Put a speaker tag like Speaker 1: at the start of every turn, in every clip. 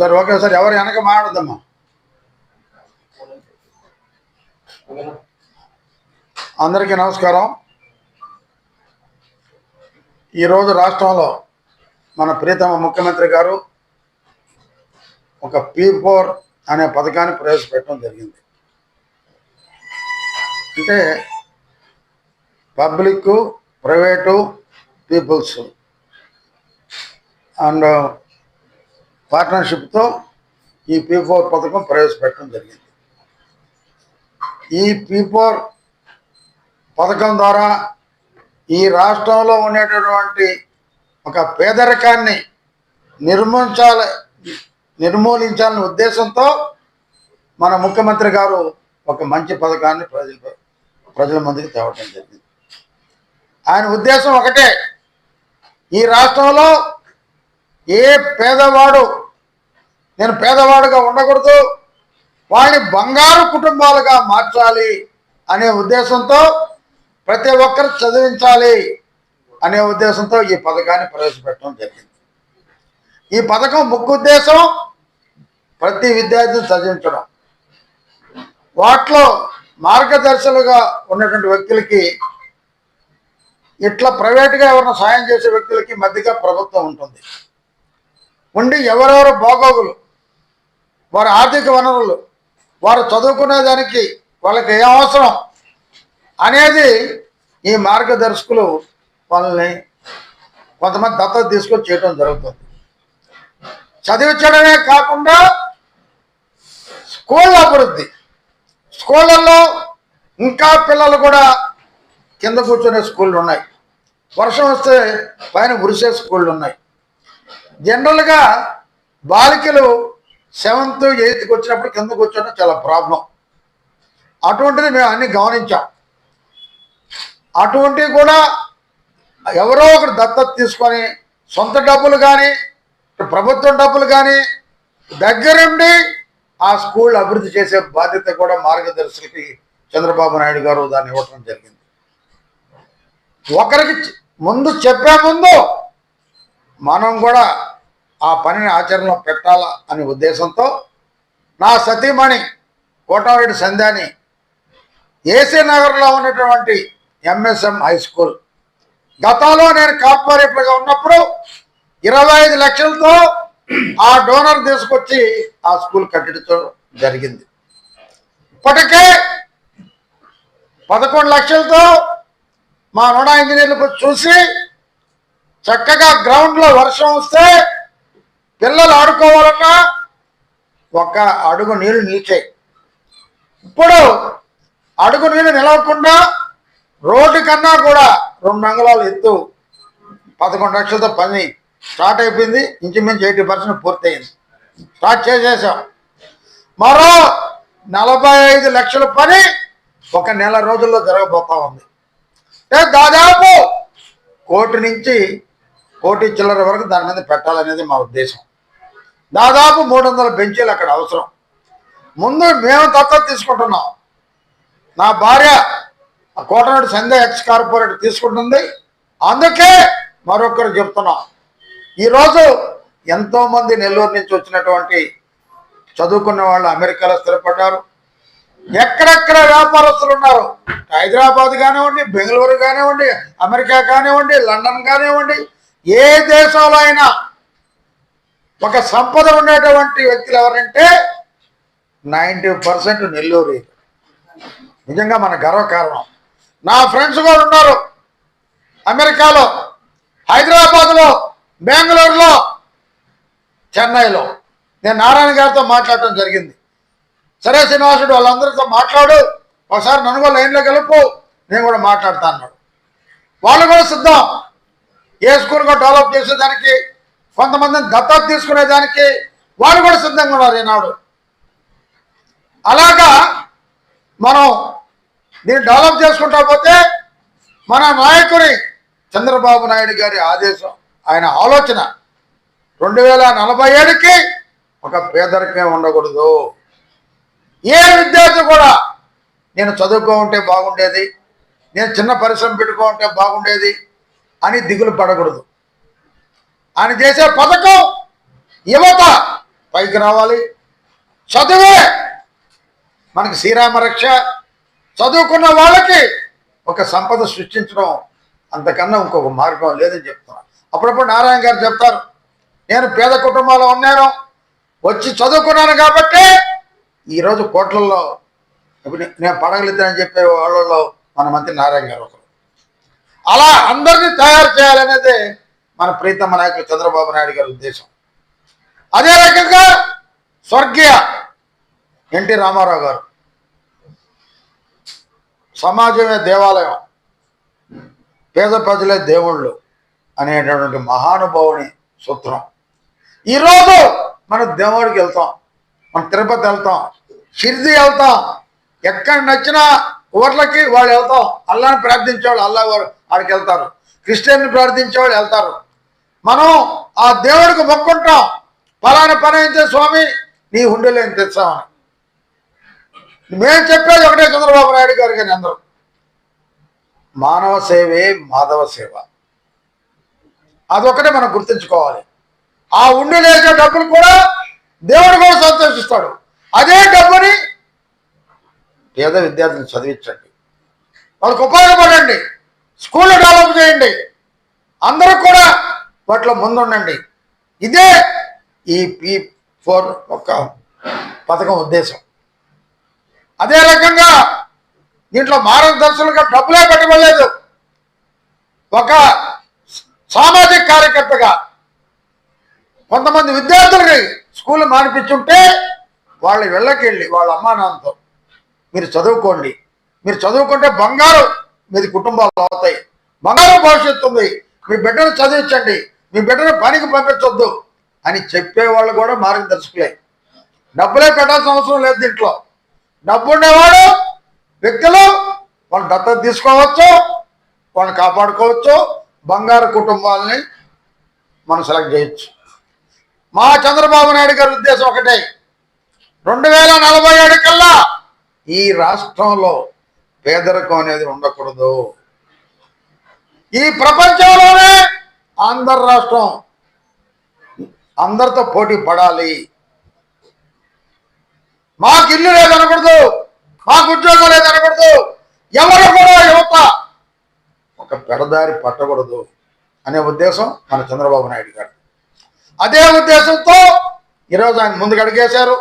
Speaker 1: Sir okay sir ఎవరు వెనక మాట్లాడద్దమ్మా. అందరికీ నమస్కారం. ఈరోజు రాష్ట్రంలో మన ప్రీతమ ముఖ్యమంత్రి గారు ఒక పీ ఫోర్ అనే పథకాన్ని ప్రవేశపెట్టడం జరిగింది. అంటే పబ్లిక్ ప్రైవేటు పీపుల్స్ అండ్ పార్ట్నర్షిప్తో ఈ పీ ఫోర్ పథకం ప్రవేశపెట్టడం జరిగింది. ఈ పీ ఫోర్ పథకం ద్వారా ఈ రాష్ట్రంలో ఉండేటటువంటి ఒక పేదరికాన్ని నిర్మించాలి నిర్మూలించాలనే ఉద్దేశంతో మన ముఖ్యమంత్రి గారు ఒక మంచి పథకాన్ని ప్రజల ప్రజల ముందుకు తేవడం జరిగింది. ఆయన ఉద్దేశం ఒకటే ఈ రాష్ట్రంలో ఏ పేదవాడు నేను పేదవాడుగా ఉండకూడదు వాడిని బంగారు కుటుంబాలుగా మార్చాలి అనే ఉద్దేశంతో ప్రతి ఒక్కరు చదివించాలి అనే ఉద్దేశంతో ఈ పథకాన్ని ప్రవేశపెట్టడం జరిగింది. ఈ పథకం ముఖ్య ఉద్దేశం ప్రతి విద్యార్థిని చదివించడం. వాటిలో మార్గదర్శులుగా ఉన్నటువంటి వ్యక్తులకి ఇట్లా ప్రైవేట్గా ఎవరైనా సాయం చేసే వ్యక్తులకి మధ్యగా ప్రభుత్వం ఉంటుంది. ఉండి ఎవరెవరు బాగోగులు వారి ఆర్థిక వనరులు వారు చదువుకునే దానికి వాళ్ళకి ఏ అవసరం అనేది ఈ మార్గదర్శకులు వాళ్ళని కొంతమంది దత్తత తీసుకొని చేయడం జరుగుతుంది. చదివించడమే కాకుండా స్కూల్ అభివృద్ధి స్కూళ్ళల్లో ఇంకా పిల్లలు కూడా కింద కూర్చునే స్కూళ్ళు ఉన్నాయి. వర్షం వస్తే పైన ఉరిసే స్కూళ్ళు ఉన్నాయి. జనరల్గా బాలికలు సెవెంత్ ఎయిత్కి వచ్చినప్పుడు కింద కూర్చోవడం చాలా ప్రాబ్లం. అటువంటిది మేము అన్ని గమనించాం. అటువంటివి కూడా ఎవరో ఒకరు దత్తత తీసుకొని సొంత డబ్బులు కానీ ప్రభుత్వం డబ్బులు కానీ దగ్గరుండి ఆ స్కూల్ అభివృద్ధి చేసే బాధ్యత కూడా మార్గదర్శకులకి చంద్రబాబు నాయుడు గారు దాన్ని ఇవ్వటం జరిగింది. ఒకరికి ముందు చెప్పే ముందు మనం కూడా ఆ పనిని ఆచరణలో పెట్టాలా అనే ఉద్దేశంతో నా సతీమణి కోటారెడ్డి సంధ్యాని ఏసీ నగర్లో ఉన్నటువంటి ఎంఎస్ఎం హై స్కూల్. గతంలో నేను కార్పొరేటర్గా ఉన్నప్పుడు ఇరవై ఐదు లక్షలతో ఆ డోనర్ తీసుకొచ్చి ఆ స్కూల్ కట్టడం జరిగింది. ఇప్పటికే పదకొండు లక్షలతో మా నోడా ఇంజనీర్లకు చూసి చక్కగా గ్రౌండ్లో వర్షం వస్తే పిల్లలు ఆడుకోవాలన్నా ఒక అడుగు నీళ్ళు నీచే ఇప్పుడు అడుగు నీళ్ళు నిలవకుండా రోడ్డు కన్నా కూడా రెండు అంగుళాలు ఎత్తు. పదకొండు లక్షలతో పని స్టార్ట్ అయిపోయింది. ఇంచుమించు ఎయిటీ పర్సెంట్ పూర్తయింది. స్టార్ట్ చేసేసాం. మరో నలభై ఐదు లక్షల పని ఒక నెల రోజుల్లో జరగబోతా ఉంది. దాదాపు కోటి నుంచి కోటి చిల్లర వరకు దాని మీద పెట్టాలనేది మా ఉద్దేశం. దాదాపు మూడు వందల బెంచీలు అక్కడ అవసరం. ముందు మేము దత్తత తీసుకుంటున్నాం. నా భార్య కోటనాడు సంధ్య ఎక్స్ కార్పొరేట్ తీసుకుంటుంది. అందుకే మరొకరు చెప్తున్నాం. ఈరోజు ఎంతోమంది నెల్లూరు నుంచి వచ్చినటువంటి చదువుకున్న వాళ్ళు అమెరికాలో స్థిరపడ్డారు. ఎక్కడెక్కడ వ్యాపారస్తులు ఉన్నారు? హైదరాబాద్ కానివ్వండి బెంగళూరు కానివ్వండి అమెరికా కానివ్వండి లండన్ కానివ్వండి ఏ దేశంలో అయినా ఒక సంపద ఉండేటువంటి వ్యక్తులు ఎవరంటే నైంటీ పర్సెంట్ నెల్లూరు. నిజంగా మన గర్వకారణం నా ఫ్రెండ్స్ కూడా ఉన్నారు. అమెరికాలో హైదరాబాద్లో బెంగళూరులో చెన్నైలో. నేను నారాయణ గారితో మాట్లాడటం జరిగింది. సరే శ్రీనివాసుడు వాళ్ళందరితో మాట్లాడు. ఒకసారి నన్ను కూడా లైన్లో కలుపు. నేను కూడా మాట్లాడతా అన్నాడు. వాళ్ళు కూడా సిద్ధం. ఏ స్కూల్ కూడా డెవలప్ చేసేదానికి కొంతమందిని దత్తత తీసుకునేదానికి వాళ్ళు కూడా సిద్ధంగా ఉన్నారు ఈనాడు. అలాగా మనం దీన్ని డెవలప్ చేసుకుంటా పోతే మన నాయకుడి చంద్రబాబు నాయుడు గారి ఆదేశం ఆయన ఆలోచన రెండు వేల నలభై ఏడుకి ఒక పేదరికం ఉండకూడదు. ఏ విద్యార్థి కూడా నేను చదువుకో ఉంటే బాగుండేది నేను చిన్న పరిశ్రమ పెట్టుకో ఉంటే బాగుండేది అని దిగులు పడకూడదు. ఆయన చేసే పథకం యువత పైకి రావాలి. చదువే. మనకి శ్రీరామ రక్ష. చదువుకున్న వాళ్ళకి ఒక సంపద సృష్టించడం అంతకన్నా ఇంకొక మార్గం లేదని చెప్తున్నా. అప్పుడప్పుడు నారాయణ గారు చెప్తారు నేను పేద కుటుంబాల్లో ఉన్నాను. వచ్చి చదువుకున్నాను కాబట్టి ఈరోజు కోట్లలో నేను పడగలుగుతానని చెప్పే వాళ్ళలో మన మంత్రి నారాయణ గారు అలా అందరినీ తయారు చేయాలనేది మన ప్రీతమ్మ నాయకులు చంద్రబాబు నాయుడు గారి ఉద్దేశం. అదే రకంగా స్వర్గీయ ఎన్టీ రామారావు గారు. సమాజమే దేవాలయం. పేద ప్రజలే దేవుళ్ళు అనేటటువంటి మహానుభావుని సూత్రం. ఈరోజు మనం దేవుడికి వెళ్తాం మనం తిరుపతి వెళ్తాం షిర్ది వెళ్తాం ఎక్కడ నచ్చిన ఊర్లకి వాళ్ళు వెళ్తాం అల్లాని ప్రార్థించేవాళ్ళు అల్లా వారు ఆడికి వెళ్తారు. క్రిస్టియన్ని ప్రార్థించేవాళ్ళు వెళ్తారు. మనం ఆ దేవుడికి మొక్కుంటాం. పలానా పని అయితే స్వామి నీ హుండీలో తెచ్చామని. మేము చెప్పేది ఒకటే చంద్రబాబు నాయుడు గారు కానీ అందరూ. మానవ సేవే మాధవ సేవ. అదొకటే మనం గుర్తుంచుకోవాలి. ఆ ఉండి లేచే డబ్బులు కూడా దేవుడు కూడా సంతోషిస్తాడు. అదే డబ్బుని పేద విద్యార్థిని చదివించండి. వాళ్ళకి ఉపయోగపడండి. స్కూళ్ళు డెవలప్ చేయండి. అందరూ కూడా వాటిలో ముందుండండి. ఇదే ఈ పీ ఫోర్ ఒక పథకం ఉద్దేశం. అదే రకంగా దీంట్లో మార్గదర్శకులుగా డబ్బులే పెట్టబడలేదు ఒక సామాజిక కార్యకర్తగా కొంతమంది విద్యార్థులకి స్కూల్ మానిపించుంటే వాళ్ళ వెళ్ళకెళ్ళి వాళ్ళ అమ్మా నాన్నతో మీరు చదువుకోండి. మీరు చదువుకుంటే బంగారు మీది కుటుంబాలు అవుతాయి. బంగారం భవిష్యత్తు ఉంది. మీ బిడ్డను చదివించండి. మీ బిడ్డను పనికి పంపించొద్దు అని చెప్పేవాళ్ళు కూడా మార్గదర్శకులే. డబ్బులే పెట్టాల్సిన అవసరం లేదు దీంట్లో. డబ్బు ఉండేవాడు వ్యక్తులు వాళ్ళు దత్తత తీసుకోవచ్చు వాళ్ళని కాపాడుకోవచ్చు బంగారు కుటుంబాలని మనం సెలెక్ట్ చేయొచ్చు. మా చంద్రబాబు నాయుడు గారి ఉద్దేశం ఒకటే. రెండు వేల నలభై ఏడు కల్లా ఈ రాష్ట్రంలో పేదరికం అనేది ఉండకూడదు. ఈ ప్రపంచంలోనే ఆంధ్ర రాష్ట్రం అందరితో పోటీ పడాలి. మాకు ఇల్లు లేదనకూడదు మాకు ఉద్యోగం లేదనకూడదు ఎవరు కూడా యువత ఒక పెడదారి పట్టకూడదు అనే ఉద్దేశం మన చంద్రబాబు నాయుడు గారు. అదే ఉద్దేశంతో ఈరోజు ఆయన ముందుకు అడిగేశారు.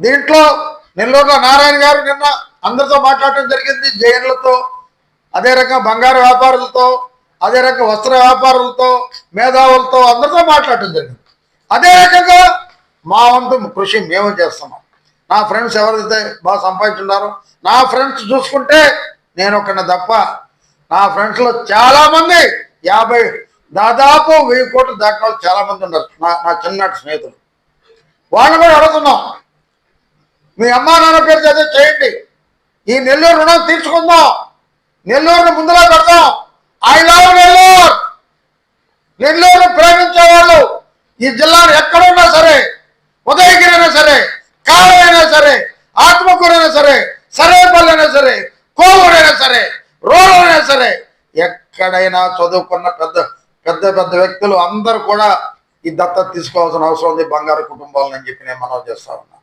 Speaker 1: దీంట్లో నెల్లూరులో నారాయణ గారు నిన్న అందరితో మాట్లాడటం జరిగింది. జైన్లతో అదే రకంగా బంగారు వ్యాపారులతో అదే రకంగా వస్త్ర వ్యాపారులతో మేధావులతో అందరితో మాట్లాడటం జరిగింది. అదే రకంగా మా వంతు కృషి మేము చేస్తున్నాం. నా ఫ్రెండ్స్ ఎవరైతే బాగా సంపాదించున్నారో నా ఫ్రెండ్స్ చూసుకుంటే నేను ఒకరిని తప్ప నా ఫ్రెండ్స్లో చాలామంది యాభై దాదాపు వెయ్యి కోట్లు దాటిన వాళ్ళు చాలామంది ఉన్నారు. నా నా చిన్నటి స్నేహితులు. వాళ్ళు కూడా అడుగుతున్నాం. మీ అమ్మా నాన్న పేరు చదివి చేయండి. ఈ నెల్లూరు రుణం తీర్చుకుందాం. నెల్లూరును ముందులో పెడదాం ఐ లవ్ నెల్లూరు. నెల్లూరును ప్రేమించే వాళ్ళు ఈ జిల్లాలో ఎక్కడున్నా సరే ఉదయగిరి అయినా సరే కాలైనా సరే ఆత్మకూరైనా సరే సరేపల్లి అయినా సరే కోవూరైనా సరే రోడ్లైనా సరే ఎక్కడైనా చదువుకున్న పెద్ద పెద్ద పెద్ద వ్యక్తులు అందరూ కూడా ఈ దత్తత తీసుకోవాల్సిన అవసరం ఉంది. బంగారు కుటుంబాలని చెప్పి నేను మనవి చేస్తా ఉన్నా.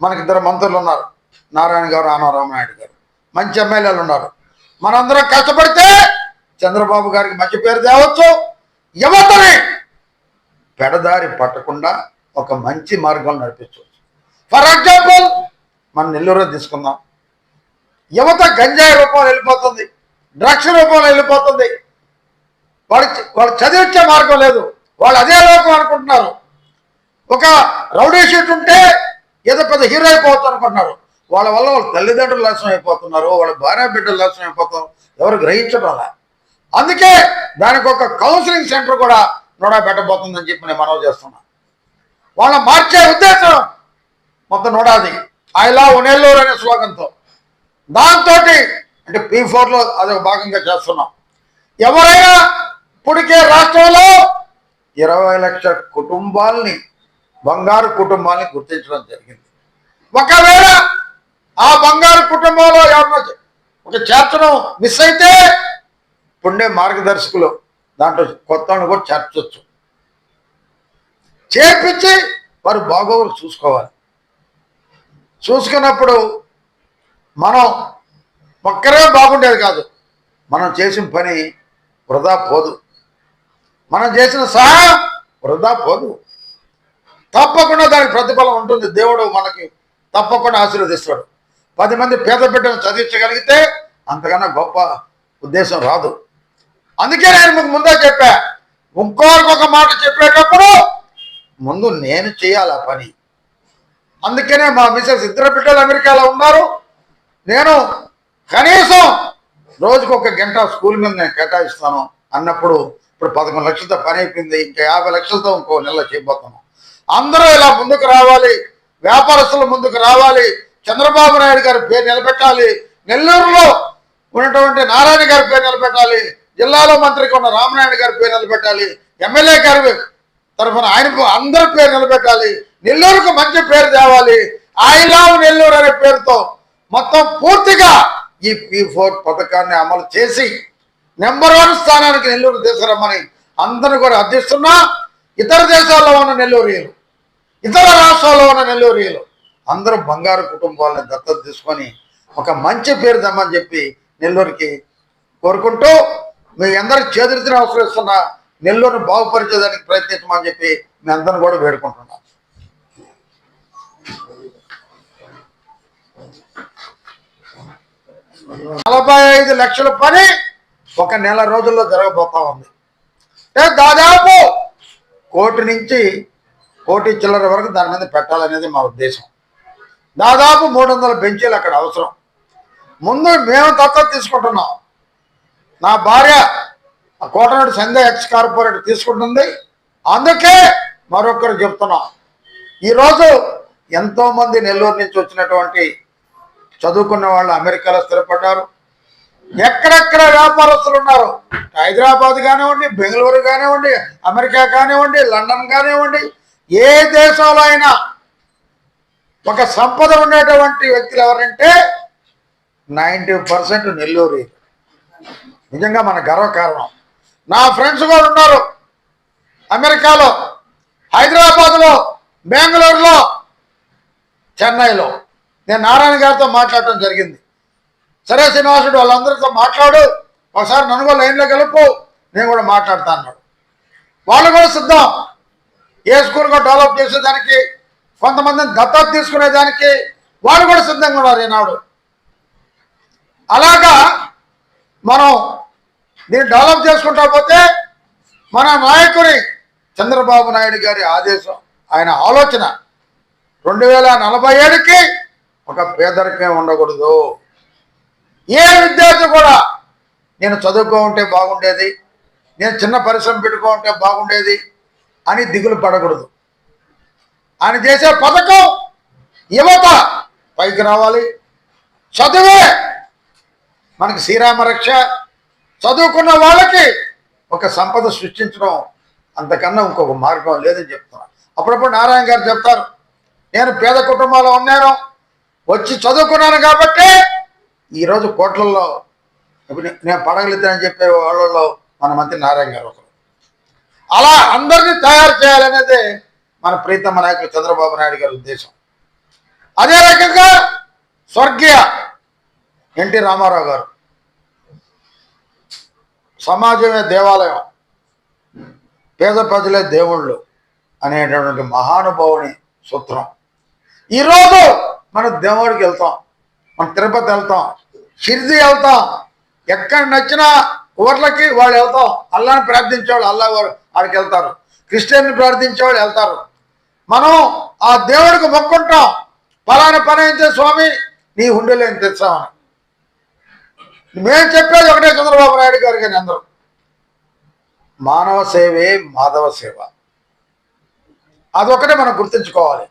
Speaker 1: మనకిద్దరు మంత్రులు ఉన్నారు. నారాయణ గారు రామారావు నాయుడు గారు. మంచి ఎమ్మెల్యేలు ఉన్నారు. మనందరం కష్టపడితే చంద్రబాబు గారికి మంచి పేరు తేవచ్చు. యువతని పెడదారి పట్టకుండా ఒక మంచి మార్గం నడిపించవచ్చు. ఫర్ ఎగ్జాంపుల్ మనం నెల్లూరు తీసుకుందాం. యువత గంజాయి రూపంలో వెళ్ళిపోతుంది డ్రగ్స్ రూపంలో వెళ్ళిపోతుంది. వాళ్ళు వాళ్ళు చదివించే మార్గం లేదు. వాళ్ళు అదే లోకం అనుకుంటున్నారు. ఒక రౌడీ షీట్ ఉంటే ఏదో పెద్ద హీరో అయిపోవచ్చు అనుకుంటున్నారు. వాళ్ళ వల్ల వాళ్ళ తల్లిదండ్రులు నాశనం అయిపోతున్నారు వాళ్ళ భార్య బిడ్డలు నాశనం అయిపోతున్నారు. ఎవరు గ్రహించడం అలా? అందుకే దానికి ఒక కౌన్సిలింగ్ సెంటర్ కూడా నోడా పెట్టబోతుందని చెప్పి నేను మనవి చేస్తున్నా. వాళ్ళ మార్చే ఉద్దేశం మొత్తం నోడాది. ఐలా ఉనేల్లూరు అనే శ్లోకంతో దాంతో అంటే పీ ఫోర్లో అదొక భాగంగా చేస్తున్నాం. ఎవరైనా ఇప్పటికే రాష్ట్రంలో ఇరవై లక్షల కుటుంబాల్ని బంగారు కుటుంబాల్ని గుర్తించడం జరిగింది. ఒకవేళ ఆ బంగారు కుటుంబంలో ఒక చేర్చడం మిస్ అయితే ఇప్పుడే మార్గదర్శకులు దాంట్లో కొత్త కూడా చేర్చవచ్చు చేర్పించి వారు బాగోగులు చూసుకోవాలి. చూసుకున్నప్పుడు మనం ఒక్కరే బాగుండేది కాదు. మనం చేసిన పని వృధా పోదు. మనం చేసిన సహాయం వృధా పోదు. తప్పకుండా దానికి ప్రతిఫలం ఉంటుంది. దేవుడు మనకి తప్పకుండా ఆశీర్వదిస్తాడు. పది మంది పేద బిడ్డను చదివించగలిగితే అంతకన్నా గొప్ప ఉద్దేశం రాదు. అందుకే నేను మీకు ముందే చెప్పా ఇంకోరికి ఒక మాట చెప్పేటప్పుడు ముందు నేను చేయాలి ఆ పని? అందుకనే మా మిసెస్ ఇద్దరు బిడ్డలు అమెరికాలో ఉన్నారు. నేను కనీసం రోజుకు ఒక గంట స్కూల్ మీద నేను కేటాయిస్తాను అన్నప్పుడు ఇప్పుడు పదకొండు లక్షలతో పని అయిపోయింది ఇంకా యాభై లక్షలతో ఇంకో నెల చేయబోతాను అందరూ ఇలా ముందుకు రావాలి వ్యాపారస్తులు ముందుకు రావాలి చంద్రబాబు నాయుడు గారి పేరు నిలబెట్టాలి. నెల్లూరులో ఉన్నటువంటి నారాయణ గారి పేరు నిలబెట్టాలి. జిల్లాలో మంత్రికి ఉన్న రామనాయుడు గారి పేరు నిలబెట్టాలి. ఎమ్మెల్యే గారి తరఫున ఆయన అందరి పేరు నిలబెట్టాలి. నెల్లూరుకు మంచి పేరు తేవాలి. ఐ లవ్ నెల్లూరు అనే పేరుతో మొత్తం పూర్తిగా ఈ పీ ఫోర్ పథకాన్ని అమలు చేసి నెంబర్ వన్ స్థానానికి నెల్లూరు తీసుకురమ్మని అందరిని కూడా అర్థిస్తున్నా. ఇతర దేశాల్లో ఉన్న నెల్లూరియలు ఇతర రాష్ట్రాల్లో ఉన్న నెల్లూరియలు అందరూ బంగారు కుటుంబాలను దత్తత తీసుకొని ఒక మంచి పేరు తెమ్మని చెప్పి నెల్లూరుకి కోరుకుంటూ మీ అందరి చేతులెత్తిన అవసరం నెల్లూరుని బాగుపరిచేదానికి ప్రయత్నించమని చెప్పి మీ అందరిని కూడా వేడుకుంటున్నాం. నలభై ఐదు లక్షల పని ఒక నెల రోజుల్లో జరగబోతా ఉంది. అంటే దాదాపు కోటి నుంచి కోటి చిల్లర వరకు దాని మీద పెట్టాలనేది మా ఉద్దేశం. దాదాపు మూడు వందల బెంచీలు అక్కడ అవసరం. ముందు మేము దత్తత తీసుకుంటున్నాం. నా భార్య కోటనాడు సంధ్య ఎక్స్ కార్పొరేట్ తీసుకుంటుంది. అందుకే మరొకరు చెప్తున్నాం. ఈరోజు ఎంతోమంది నెల్లూరు నుంచి వచ్చినటువంటి చదువుకున్న వాళ్ళు అమెరికాలో స్థిరపడ్డారు. ఎక్కడెక్కడ వ్యాపారస్తులు ఉన్నారు? హైదరాబాద్ కానివ్వండి బెంగళూరు కానివ్వండి అమెరికా కానివ్వండి లండన్ కానివ్వండి ఏ దేశంలో అయినా ఒక సంపద ఉండేటువంటి వ్యక్తులు ఎవరంటే నైంటీ పర్సెంట్ నెల్లూరు. నిజంగా మన గర్వకారణం నా ఫ్రెండ్స్ కూడా ఉన్నారు. అమెరికాలో హైదరాబాద్లో బెంగళూరులో చెన్నైలో. నేను నారాయణ గారితో మాట్లాడటం జరిగింది. సరే శ్రీనివాసుడు వాళ్ళందరితో మాట్లాడు. ఒకసారి నన్ను కూడా లైన్లో కలుపు. నేను కూడా మాట్లాడతా అన్నాడు. వాళ్ళు కూడా సిద్ధం. ఏ స్కూల్గా డెవలప్ చేసేదానికి కొంతమందిని దత్తత తీసుకునేదానికి వాళ్ళు కూడా సిద్ధంగా ఉన్నారు ఈనాడు. అలాగా మనం దీన్ని డెవలప్ చేసుకుంటా పోతే మన నాయకుని చంద్రబాబు నాయుడు గారి ఆదేశం ఆయన ఆలోచన రెండు వేల నలభై ఏడుకి ఒక పేదరికమే ఉండకూడదు. ఏ విద్యార్థి కూడా నేను చదువుకో ఉంటే బాగుండేది నేను చిన్న పరిశ్రమ పెట్టుకో ఉంటే బాగుండేది అని దిగులు పడకూడదు. ఆయన చేసే పథకం యువత పైకి రావాలి. చదువే. మనకి శ్రీరామ రక్ష. చదువుకున్న వాళ్ళకి ఒక సంపద సృష్టించడం అంతకన్నా ఇంకొక మార్గం లేదని చెప్తున్నాను అప్పుడప్పుడు నారాయణ గారు చెప్తారు నేను పేద కుటుంబాల్లో ఉన్నాను. వచ్చి చదువుకున్నాను కాబట్టి ఈరోజు కోట్లల్లో నేను పడగలుగుతానని చెప్పే వాళ్ళలో మన మంత్రి నారాయణ గారు ఒకరు. అలా అందరినీ తయారు చేయాలనేది మన ప్రీతమ నాయకులు చంద్రబాబు నాయుడు గారి ఉద్దేశం. అదే రకంగా స్వర్గీయ ఎన్టీ రామారావు గారు. సమాజమే దేవాలయం. పేద ప్రజలే దేవుళ్ళు అనేటటువంటి మహానుభావుని సూత్రం. ఈరోజు మనం దేవుడికి వెళ్తాం. మనం తిరుపతి వెళ్తాం. షిర్ది వెళ్తాం. ఎక్కడ నచ్చిన ఊర్లకి వాళ్ళు వెళ్తాం. అల్లాని ప్రార్థించేవాళ్ళు అల్లా వారు ఆడికి వెళ్తారు. క్రిస్టియన్ని ప్రార్థించేవాళ్ళు వెళ్తారు. మనం ఆ దేవుడికి మొక్కుంటాం. పలానా పని అయితే స్వామి? నీ ఉండలేని తెచ్చామని మేము చెప్పేది ఒకటే చంద్రబాబు నాయుడు గారు కానీ అందరూ. మానవ సేవే మాధవ సేవ. అదొకటే మనం గుర్తుంచుకోవాలి.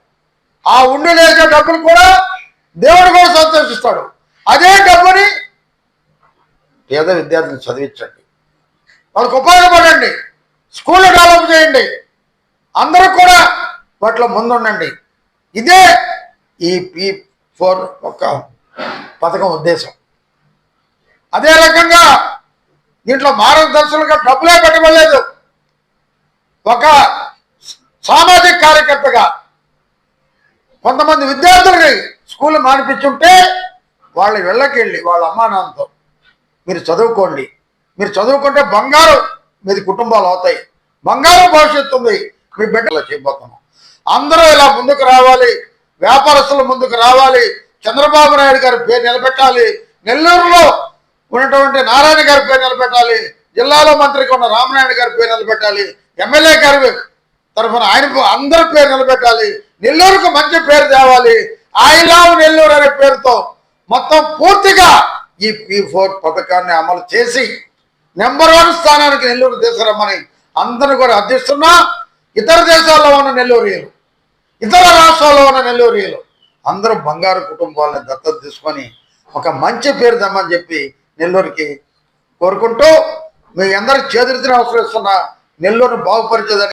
Speaker 1: ఆ ఉండి లేచే డబ్బులు కూడా దేవుడు కూడా సంతోషిస్తాడు. అదే డబ్బుని పేద విద్యార్థులు చదివించండి. వాళ్ళకి ఉపయోగపడండి. స్కూళ్ళు డెవలప్ చేయండి. అందరూ కూడా వాటిలో ముందుండండి. ఇదే ఈ పీ ఫోర్ ఒక పథకం ఉద్దేశం. అదే రకంగా దీంట్లో మార్గదర్శకులుగా డబ్బులే పెట్టబడలేదు. ఒక సామాజిక కార్యకర్తగా కొంతమంది విద్యార్థులకి స్కూల్ మానిపించుంటే వాళ్ళ వెళ్ళకెళ్ళి వాళ్ళ అమ్మా నాన్నతో మీరు చదువుకోండి. మీరు చదువుకుంటే బంగారు మీది కుటుంబాలు అవుతాయి. బంగారు భవిష్యత్తు ఉంది. మీ బిడ్డలో చేయబోతున్నాం. అందరూ ఇలా ముందుకు రావాలి. వ్యాపారస్తులు ముందుకు రావాలి. చంద్రబాబు నాయుడు గారి పేరు నిలబెట్టాలి. నెల్లూరులో ఉన్నటువంటి నారాయణ గారి పేరు నిలబెట్టాలి. జిల్లాలో మంత్రిగా ఉన్న రామనాయుడు గారి పేరు నిలబెట్టాలి. ఎమ్మెల్యే గారి తరఫున ఆయన అందరి పేరు నిలబెట్టాలి. నెల్లూరుకు మంచి పేరు తేవాలి. ఐ లవ్ నెల్లూరు అనే పేరుతో మొత్తం పూర్తిగా ఈ పీ ఫోర్ పథకాన్ని అమలు చేసి నెంబర్ వన్ స్థానానికి నెల్లూరు తీసుకురమ్మని అందరిని కూడా అర్థిస్తున్నా ఇతర దేశాల్లో ఉన్న నెల్లూరు ఇతర రాష్ట్రాల్లో ఉన్న నెల్లూరియలు అందరూ బంగారు కుటుంబాలను దత్తత తీసుకొని ఒక మంచి పేరు తెమ్మని చెప్పి నెల్లూరుకి కోరుకుంటూ మీ అందరూ చేతులెత్తిన అవసరం ఇస్తున్న నెల్లూరును బాగుపరిచేదని